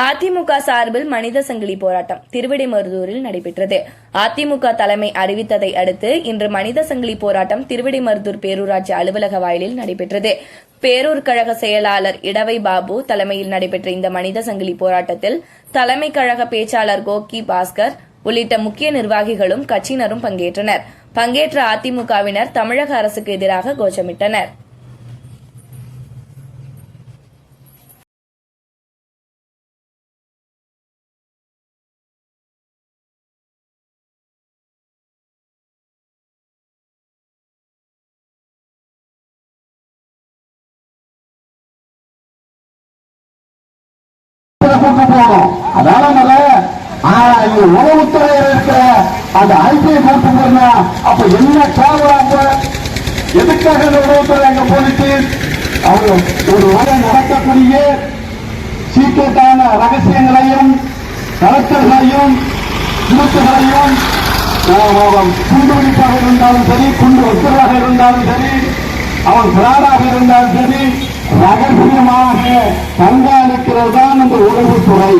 அதிமுக சார்பில் மனித சங்கிலி போராட்டம் திருவிடைமருதூரில் நடைபெற்றது. அதிமுக தலைமை அறிவித்ததை அடுத்து இன்று மனித சங்கிலி போராட்டம் திருவிடைமருதூர் பேரூராட்சி அலுவலக வாயிலில் நடைபெற்றது. பேரூர் கழக செயலாளர் இடவை பாபு தலைமையில் நடைபெற்ற இந்த மனித சங்கிலி போராட்டத்தில் தலைமை கழக பேச்சாளர் கோகி பாஸ்கர் உள்ளிட்ட முக்கிய நிர்வாகிகளும் கட்சியினரும் பங்கேற்றனர். பங்கேற்ற அதிமுகவினர் தமிழக அரசுக்கு எதிராக கோஷமிட்டனர். கொண்டு போகணும். அதனால முதல்ல, ஆ, உளவுத்துறையில் இருக்கிற அந்த ஐபிஐ கூட்டு போனா அப்ப என்ன கேவலம் எதுக்காக இந்த உளவுத்துறை அங்க போயிட்டு அவங்க ஒரு உரை நடக்கக்கூடிய சீக்கிரத்தான ரகசியங்களையும் கலெக்டர்களையும் குருத்துகளையும் குண்டுவெடிப்பாக இருந்தாலும் சரி குண்டு ஒத்துறாக இருந்தாலும் சரி அவன் பிராடாக இருந்தாலும் சரி ரகசியமாக தங்க துறை தான் இந்த உளவுத்துறை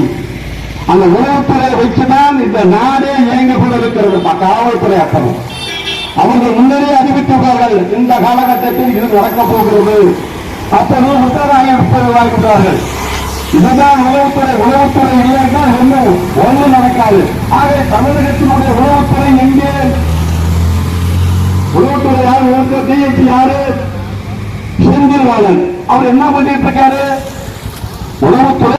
அந்த உளவுத்துறை வச்சுதான் இந்த நாடே இயங்கிக் கொண்டிருக்கிறது. காவல்துறை அப்புறம். அவர்கள் முன்னரே அறிவித்துள்ளார்கள் இந்த காலகட்டத்தில் இது நடக்கப் போகிறது. அப்போது உத்தரவாக இருப்பதாகிறார்கள் இதுதான் உளவுத்துறை உளவுத்துறை இல்லைன்னா ஒன்றும் ஒன்றும் நடக்காது. ஆகவே தமிழகத்தினுடைய உளவுத்துறை எங்கே? உளவுத்துறை யார் உளவுத்துறை டிஎஸ்பி யாரு செந்தில்வாளன் அவர் என்ன பண்ணிட்டு இருக்காரு? உளவுத்துறை